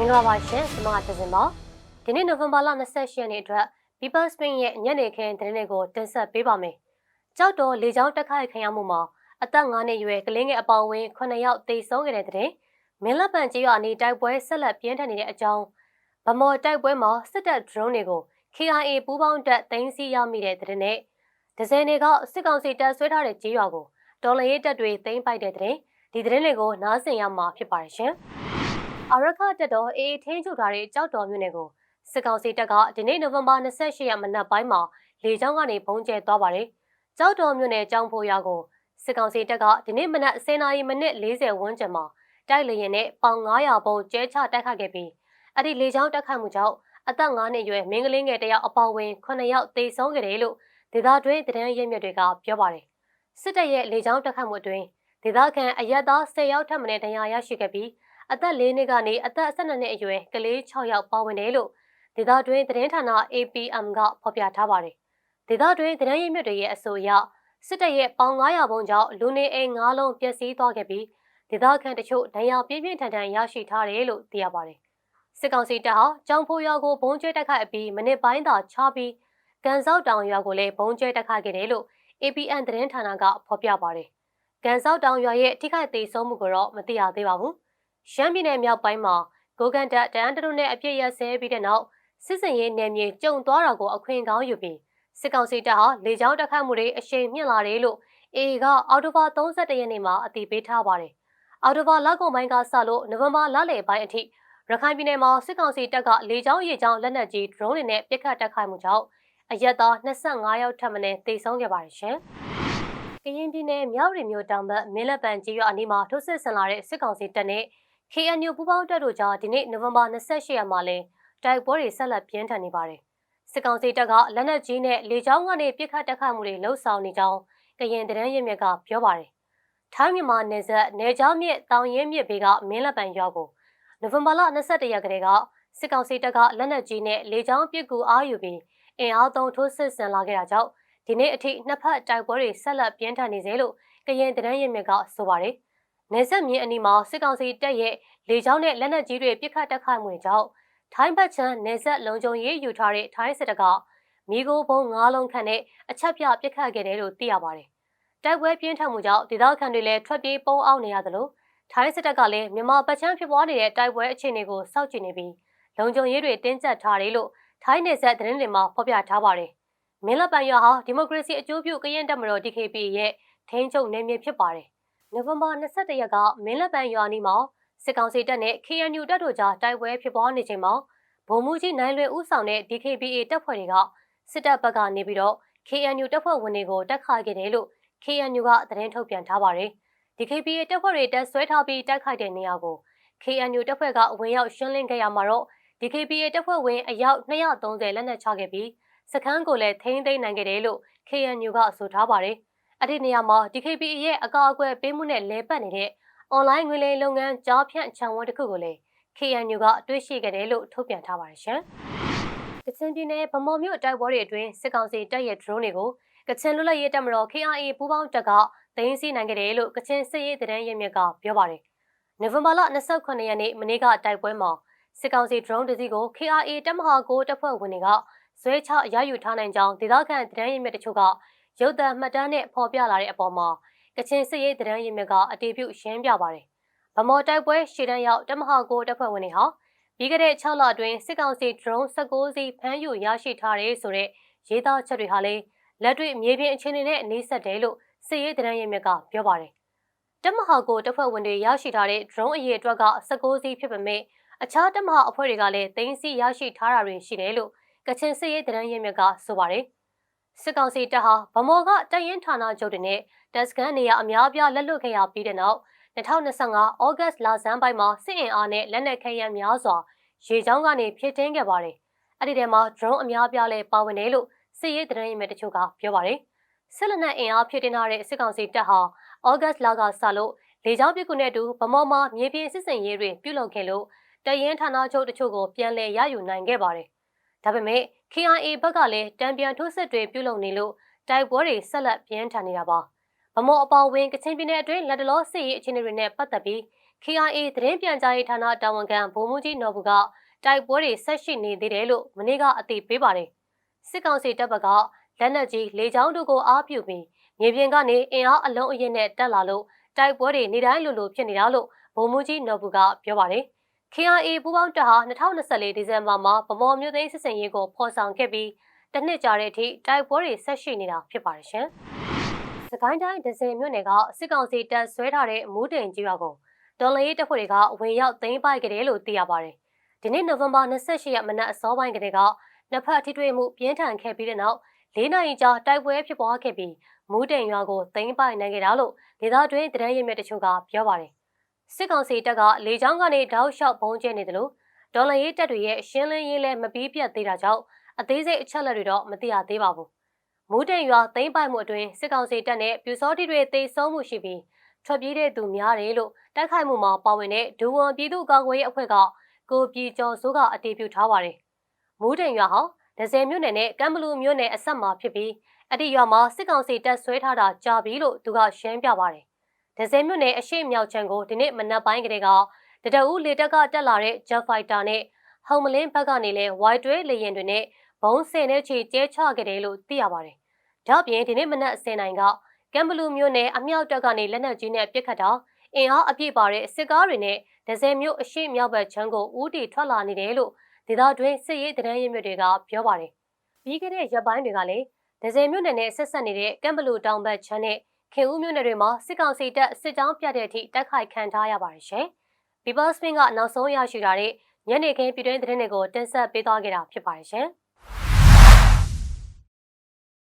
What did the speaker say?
မင်္ဂလာပါရှင်ကျွန်မကတစင်ပါဒီနေ့နိုဝင်ဘာလ28ရက်နေ့အတွက် People Spring ရဲ့ညနေခင်းသတင်းတွေကိုတင်ဆက်ပေးပါမယ်ကြောက်တော်လေကြောင်းတက်ခိုက်ခံရမှုမှာအသက်9နှစ်အရွယ်ကလေးငယ်အပေါင်းဝင်း9ယောက်သေဆုံးခဲ့တဲ့တဲ့မင်းလက်ပံကြီးရွာနေတိုက်ပွဲဆက်လက်ပြင်းထန်နေတဲ့အကြောင်းဗမော်တိုက်ပွဲမှာစစ်တပ် drone တွေကို KIA ပူးပေါင်းတပ်သိမ်းဆည်းရမိတဲ့တဲ့နဲ့ဒဇယ်တွေကစစ်ကောင်စီတပ်ဆွဲထားတဲ့ကြီးရွာကိုတော်လရေးတပ်တွေသိမ်းပိုက်တဲ့တဲ့ဒီသတင်းတွေကိုနားဆင်ရမှာဖြစ်ပါတယ်ရှင်။ အာရခတက်တော်အေးထင်းချုပ်ထားတဲ့ကြောက်တော်မြို့နယ်ကိုစစ်ကောင်စီတပ်ကဒီနေ့နိုဝင်ဘာ28ရက်မနက်ပိုင်းမှာလေကြောင်းကနေပုံကျဲသွားပါတယ်။ကြောက်တော်မြို့နယ်ကျောင်းဖိုးရွာကိုစစ်ကောင်စီတပ်ကဒီနေ့မနက်10:40မိနစ်40ဝန်းကျင်မှာတိုက်လေရင်နဲ့ပေါင်900ပုံကျဲချတိုက်ခတ်ခဲ့ပြီးအဲ့ဒီလေကြောင်းတိုက်ခတ်မှုကြောင့်အသက်9နှစ်အရွယ်မင်းကလေးငယ်တယောက်အပေါဝင်9ယောက်သေဆုံးခဲ့တယ်လို့ဒေသတွင်းသတင်းရင်းမြစ်တွေကပြောပါတယ်။စစ်တပ်ရဲ့လေကြောင်းတိုက်ခတ်မှုအတွင်းဒေသခံအရက်သား10ယောက်ထပ်မံဒဏ်ရာရရှိခဲ့ပြီး အသက်၄နှစ်ကနေအသက်12နှစ်အရွယ်ကလေး6ယောက်ပါဝင်တယ်လို့ဒေသတွင်းသတင်းဌာန APM ကဖော်ပြထားပါတယ်။ဒေသတွင်းသတင်းရင်းမြစ်တွေရဲ့အဆိုအရစစ်တပ်ရဲ့ပေါင်900ဘုံကြောင့်လူနေအိမ်9လုံးပျက်စီးသွားခဲ့ပြီးဒေသခံတချို့ဒဏ်ရာပြင်းပြင်းထန်ထန်ရရှိထားတယ်လို့သိရပါတယ်။စစ်ကောင်စီတပ်ဟာကြောင်ဖိုးရွာကိုဘုံကျဲတက်ခတ်အပြီးမိနစ်ပိုင်းသာချပြီးကန်ဆောက်တောင်ရွာကိုလည်းဘုံကျဲတက်ခတ်ခဲ့တယ်လို့ APN သတင်းဌာနကဖော်ပြပါတယ်။ကန်ဆောက်တောင်ရွာရဲ့ထိခိုက်သေးဆုံးမှုကိုတော့မသိရသေးပါဘူး။ ရှမ်းပြည်နယ်မြောက်ပိုင်းမှာကိုကန်တပ်တန်တရုနဲ့အပြစ်ရဆဲပြီးတဲ့နောက်စစ်စင်ရေးနယ်မြေကျုံသွားတာကိုအခွင့်ကောင်းယူပြီးစစ်ကောင်စီတပ်ဟာလေကြောင်းတိုက်ခိုက်မှုတွေအရှိန်မြင့်လာတယ်လို့အေကအော်တိုဘာ31ရက်နေ့မှာအသိပေးထားပါတယ်။အော်တိုဘာလကုန်ပိုင်းကစလို့နိုဝင်ဘာလလယ်ပိုင်းအထိရခိုင်ပြည်နယ်မှာစစ်ကောင်စီတပ်ကလေကြောင်းရေကြောင်းလက်နက်ကြီး drone တွေနဲ့ပစ်ခတ်တိုက်ခိုက်မှုကြောင့်အရက်သား25ယောက်ထပ်မံသေဆုံးခဲ့ပါတယ်ရှင်။ကရင်ပြည်နယ်မြောက်ရီမြို့တောင်ဘက်မင်းလက်ပံကြီးရွာအနီးမှာထိုးစစ်ဆင်လာတဲ့စစ်ကောင်စီတပ်နဲ့ KNU ပူးပေါင်းတပ်တို့ကြားဒီနေ့နိုဝင်ဘာ28ရက်မှာလဲတိုက်ပွဲတွေဆက်လက်ပြင်းထန်နေပါတယ်။စစ်ကောင်စီတပ်ကလက်နက်ကြီးနဲ့လေကြောင်းကနေပစ်ခတ်တိုက်ခိုက်မှုတွေလှုပ်ဆောင်နေကြောင်းကရင်တရန်ရမြက်ကပြောပါတယ်။ထိုင်းမြန်မာနယ်စပ်နယ်ကြောင်းမြစ်တောင်ရင်မြစ်ဘေးကမင်းလက်ပံရွာကိုနိုဝင်ဘာလ22ရက်ကလေးကစစ်ကောင်စီတပ်ကလက်နက်ကြီးနဲ့လေကြောင်းပစ်ကူအားယူပြီးအင်အားသုံးထိုးစစ်ဆင်လာခဲ့တာကြောင့်ဒီနေ့အထိနှစ်ဖက်တိုက်ပွဲတွေဆက်လက်ပြင်းထန်နေစေလို့ကရင်တရန်ရမြက်ကဆိုပါတယ်။နယ်စပ်မြင်းအနီးမှာစစ်ကောင်စီတပ်ရဲ့ လေကြောင်းနဲ့လက်နက်ကြီးတွေပစ်ခတ်တိုက်ခိုက်မှုတွေကြောင့်ထိုင်းဘက်ချမ်းနေဆက်လုံခြုံရေးယူထားတဲ့ထိုင်းစစ်တပ်ကမိโกဘုံ၅လုံးခန့်နဲ့အချက်ပြပစ်ခတ်ခဲ့တယ်လို့သိရပါတယ်။တိုက်ပွဲပြင်းထန်မှုကြောင့်ဒေသခံတွေလည်းထွက်ပြေးပုန်းအောင်နေရသလိုထိုင်းစစ်တပ်ကလည်းမြန်မာဘက်ချမ်းဖြစ်ပွားနေတဲ့တိုက်ပွဲအခြေအနေကိုစောင့်ကြည့်နေပြီးလုံခြုံရေးတွေတင်းကျပ်ထားတယ်လို့ထိုင်းနေဆက်သတင်းတွေမှာဖော်ပြထားပါတယ်။မင်းလက်ပံရွာဟာဒီမိုကရေစီအကျိုးပြုကရင်တပ်မတော် DKP ရဲ့ထိန်းချုပ်နယ်မြေဖြစ်ပါတယ်။နိုဝင်ဘာ22ရက်ကမင်းလက်ပံရွာနီးမှာ စစ်ကောင်စီတပ်နဲ့ KNU တပ်တို့ကြားတိုက်ပွဲဖြစ်ပွားနေချိန်မှာဗိုလ်မှူးကြီးနိုင်လွင်ဦးဆောင်တဲ့ DKBA တပ်ဖွဲ့တွေကစစ်တပ်ဘက်ကနေပြီးတော့ KNU တပ်ဖွဲ့ဝင်တွေကိုတက်ခါခဲ့တယ်လို့ KNU ကသတင်းထုတ်ပြန်ထားပါတယ်။ DKBA တပ်ဖွဲ့တွေတက်ဆွဲထားပြီးတိုက်ခိုက်တဲ့နေရာကို KNU တပ်ဖွဲ့ကဝင်ရောက်ရှင်းလင်းခဲ့ရမှာတော့ DKBA တပ်ဖွဲ့ဝင်အယောက်230လက်နက်ချခဲ့ပြီးစခန်းကိုလည်းထိန်းသိမ်းနိုင်ခဲ့တယ်လို့ KNU ကဆိုထားပါတယ်။အဲ့ဒီနေရာမှာ DKBA ရဲ့အကာအကွယ်ပေးမှုနဲ့လဲပတ်နေတဲ့ online ငွေလိမ်လုပ်ငန်းကြားဖြန့်ခြံဝန်းတစ်ခုကိုလည်း KNU ကတွေ့ရှိခဲ့တယ်လို့ထုတ်ပြန်ထားပါတယ်ရှင်။ကချင်ပြည်နယ်ဗမော်မြို့တိုက်ပွဲတွေအတွင်းစစ်ကောင်စီတပ်ရဲ့ drone တွေကိုကချင်လွတ်လပ်ရေးတပ်မတော် KIA ပူးပေါင်းတပ်ကသိမ်းဆည်းနိုင်ခဲ့တယ်လို့ကချင်စစ်ရေးသတင်းရင်းမြစ်ကပြောပါတယ်။နိုဝင်ဘာလ29ရက်နေ့မနေ့ကတိုက်ပွဲမှာစစ်ကောင်စီ drone တစ်စီးကို KIA တပ်မဟာ9တပ်ဖွဲ့ဝင်တွေကဇွဲချရယူထားနိုင်ကြောင်းဒေသခံသတင်းရင်းမြစ်တချို့ကရုပ်သံမှတ်တမ်းနဲ့ဖော်ပြလာတဲ့အပေါ်မှာ ကချင်စစ်ရေးသတင်းရင်းမြစ်ကအတည်ပြုရှင်းပြပါတယ်။ဗမော်တိုက်ပွဲရှေ့တန်းရောက်တမဟာကိုတပ်ဖွဲ့ဝင်တွေဟာပြီးခဲ့တဲ့6လအတွင်းစစ်ကောင်စီ drone 16စီးဖမ်းယူရရှိထားတယ်ဆိုတဲ့ရေးသားချက်တွေဟာလည်းလက်တွေ့မြေပြင်အခြေအနေနဲ့အနည်းဆက်တယ်လို့စစ်ရေးသတင်းရင်းမြစ်ကပြောပါတယ်။တမဟာကိုတပ်ဖွဲ့ဝင်တွေရရှိထားတဲ့ drone အရေးအတွက်က16စီးဖြစ်ပေမဲ့အခြားတမဟာအဖွဲ့တွေကလည်းသိမ်းဆည်းရရှိထားတာတွေရှိတယ်လို့ကချင်စစ်ရေးသတင်းရင်းမြစ်ကဆိုပါတယ်။ စစ်ကောင်စီတပ်ဟာဗမော်ကတရင်ဌာနချုပ်တွေနဲ့တပ်စခန်းနေရာအများအပြားလက်လွတ်ခဲ့ရပြီးတဲ့နောက်2025ဩဂတ်လဆန်းပိုင်းမှာစစ်အင်အားနဲ့လက်နက်ခဲယမ်းများစွာရေချောင်းကနေဖြစ်တင်းခဲ့ပါတယ်။အဲ့ဒီထဲမှာ drone အများအပြားလည်းပါဝင်တယ်လို့စစ်ရေးသတင်းရင်းမြစ်တချို့ကပြောပါတယ်။စစ်လက်နက်အင်အားဖြစ်တင်းထားတဲ့စစ်ကောင်စီတပ်ဟာဩဂတ်လကစလို့လေကြောင်းပစ်ကူနဲ့အတူဗမော်မှာမြေပြင်စစ်စင်ရေးတွေပြုလုပ်ခဲ့လို့တရင်ဌာနချုပ်တချို့ကိုပြန်လည်ရယူနိုင်ခဲ့ပါတယ်။ဒါပေမဲ့ KIA ဘက်ကလည်းတံပြန်ထိုးစစ်တွေပြုလုပ်နေလို့တိုက်ပွဲတွေဆက်လက်ပြင်းထန်နေတာပါ။ဗမော်အပေါဝင်ကချင်ပြည်နယ်အတွင်းလက်တလောစစ်ရေးအခြေအနေတွေနဲ့ပတ်သက်ပြီး KIA သတင်းပြန်ကြားရေးဌာနတာဝန်ခံဗိုလ်မှူးကြီးနော်ဘူးကတိုက်ပွဲတွေဆက်ရှိနေသေးတယ်လို့မနေ့ကအသိပေးပါတယ်။စစ်ကောင်စီတပ်ဘက်ကလက်နက်ကြီးလေကြောင်းတို့ကိုအားပြုပြီးမြေပြင်ကနေအင်အားအလုံးအရင်နဲ့တက်လာလို့တိုက်ပွဲတွေနေတိုင်းလိုလိုဖြစ်နေတာလို့ဗိုလ်မှူးကြီးနော်ဘူးကပြောပါတယ်။ KIA ပူးပေါင်းတပ်ဟာ2024ဒီဇင်ဘာမှာဗမော်မြို့သိမ်းစစ်စင်ရေးကိုဖော်ဆောင်ခဲ့ပြီးတစ်နှစ်ကြာတဲ့အထိတိုက်ပွဲတွေဆက်ရှိနေတာဖြစ်ပါတယ်ရှင်။စကိုင်းတိုင်းဒဇယ်မြို့နယ်ကစစ်ကောင်စီတပ်ဆွဲထားတဲ့မူးတင်ကြီးရွာကိုတော်လရေးတပ်ဖွဲ့တွေကဝင်ရောက်သိမ်းပိုက်ကြတယ်လို့သိရပါတယ်။ဒီနေ့နိုဝင်ဘာ28ရက်မနက်အစောပိုင်းကတည်းကနှစ်ဖက်ထိတွေ့မှုပြင်းထန်ခဲ့ပြီးတဲ့နောက်၄နိုင်ကြာတိုက်ပွဲဖြစ်ပွားခဲ့ပြီးမူးတင်ရွာကိုသိမ်းပိုက်နိုင်ခဲ့တာလို့ဒေသတွင်းသတင်းရင်းမြစ်တချို့ကပြောပါတယ်။ စစ်ကောင်စီတပ်ကလေကြောင်းကနေတောက်လျှောက်ပုံကျဲနေတယ်လို့ဒေါ်လာရေးတပ်တွေရဲ့ရှင်းလင်းရေးလဲမပြီးပြတ်သေးတာကြောင့်အသေးစိတ်အချက်လက်တွေတော့မသိရသေးပါဘူး။မူးတင်ရွာသိမ်းပိုက်မှုအတွင်းစစ်ကောင်စီတပ်နဲ့ပြူစောတိတွေသိမ်းဆုံးမှုရှိပြီးထွက်ပြေးတဲ့သူများတယ်လို့တိုက်ခိုက်မှုမှာပါဝင်တဲ့ဒူဝန်ပြည်သူ့ကာကွယ်ရေးအဖွဲ့ကကိုပြည်ကျော်စိုးကအတည်ပြုထားပါတယ်။မူးတင်ရွာဟာဒဇယ်မြို့နယ်နဲ့ကမ်ဘလူမြို့နယ်အဆက်မှာဖြစ်ပြီးအဒီရွာမှာစစ်ကောင်စီတပ်ဆွဲထားတာကြာပြီလို့သူကရှင်းပြပါတယ်။ ဒဇယ်မြို့နယ်အရှိမြောက်ချံကိုဒီနေ့မနက်ပိုင်းကလေးကတတအူးလေတပ်ကတက်လာတဲ့ Jet Fighter နဲ့ဟောင်မလင်းဘက်ကနေလဲ Y12 လေယာဉ်တွေနဲ့ဘုံစင်တဲ့ချီကျဲချခဲ့တယ်လို့သိရပါတယ်။ဒါ့အပြင်ဒီနေ့မနက်အစင်နိုင်ကကမ်ဘလူမြို့နယ်အမြောက်တပ်ကနေလက်နက်ကြီးနဲ့ပစ်ခတ်တာအင်အားအပြည့်ပါတဲ့စစ်ကားတွေနဲ့ဒဇယ်မြို့အရှိမြောက်ဘက်ချမ်းကိုဦးတီထွက်လာနေတယ်လို့ဒေသတွင်းစစ်ရေးတရင်ရင်းမြစ်တွေကပြောပါတယ်။ပြီးခဲ့တဲ့ရက်ပိုင်းတွေကလည်းဒဇယ်မြို့နယ်နဲ့ဆက်ဆက်နေတဲ့ကမ်ဘလူတောင်ဘက်ချမ်းနဲ့ ခင်ဦးမြို့နယ်တွေမှာစစ်ကောင်စီတပ်စစ်ကြောင်းပြတဲ့အထိတိုက်ခိုက်ခံထားရပါတယ်ရှင်။ People Spin ကနောက်ဆုံးရရှိထားတဲ့ညနေခင်းပြည်တွင်းသတင်းတွေကိုတင်ဆက်ပေးသွားခဲ့တာဖြစ်ပါတယ်ရှင်။